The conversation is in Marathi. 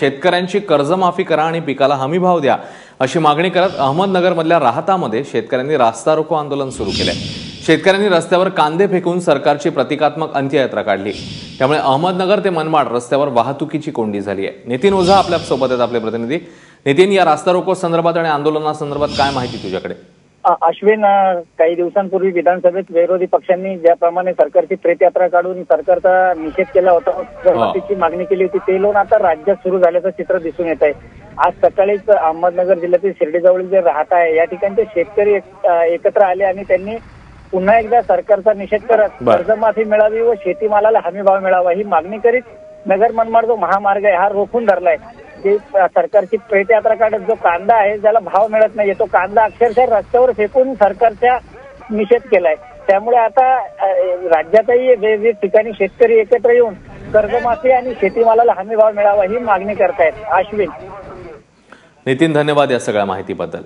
शेतकऱ्यांची कर्जमाफी करा आणि पिकाला हमी भाव द्या अशी मागणी करत अहमदनगरमधल्या राहतामध्ये शेतकऱ्यांनी रास्ता रोको आंदोलन सुरू केले शेतकऱ्यांनी रस्त्यावर कांदे फेकून सरकारची प्रतिकात्मक अंत्ययात्रा काढली. त्यामुळे अहमदनगर ते मनमाड रस्त्यावर वाहतुकीची कोंडी झाली आहे. नितीन ओझा आपल्यासोबत आहेत आपले प्रतिनिधी. नितीन या रास्ता रोको संदर्भात आणि आंदोलनासंदर्भात काय माहिती तुझ्याकडे? अश्विन काही दिवसांपूर्वी विधानसभेत विरोधी पक्षांनी ज्याप्रमाणे सरकारची प्रेतयात्रा काढून सरकारचा निषेध केला होता कर्जमाफीची मागणी केली होती ते लोन आता राज्यात सुरू झाल्याचं चित्र दिसून येत आहे. आज सकाळीच अहमदनगर जिल्ह्यातील शिर्डीजवळील जे राहत आहे या ठिकाणचे शेतकरी एकत्र आले आणि त्यांनी पुन्हा एकदा सरकारचा निषेध करत. कर्जमाफी मिळावी व शेतीमालाला हमी भाव मिळावा ही मागणी करीत नगर मनमाड जो महामार्ग आहे हा रोखून धरलाय. जे सरकारची पेटयात्रा काढत जो कांदा आहे ज्याला भाव मिळत नाहीये तो कांदा अक्षरशः रस्त्यावर फेकून सरकारच्या निषेध केलाय. त्यामुळे आता राज्यातही वेगवेगळ्या ठिकाणी शेतकरी एकत्र येऊन कर्जमाफी आणि शेतीमालाला हमी भाव मिळावा ही मागणी करतायत. अश्विन. नितीन धन्यवाद या सगळ्या माहितीबद्दल.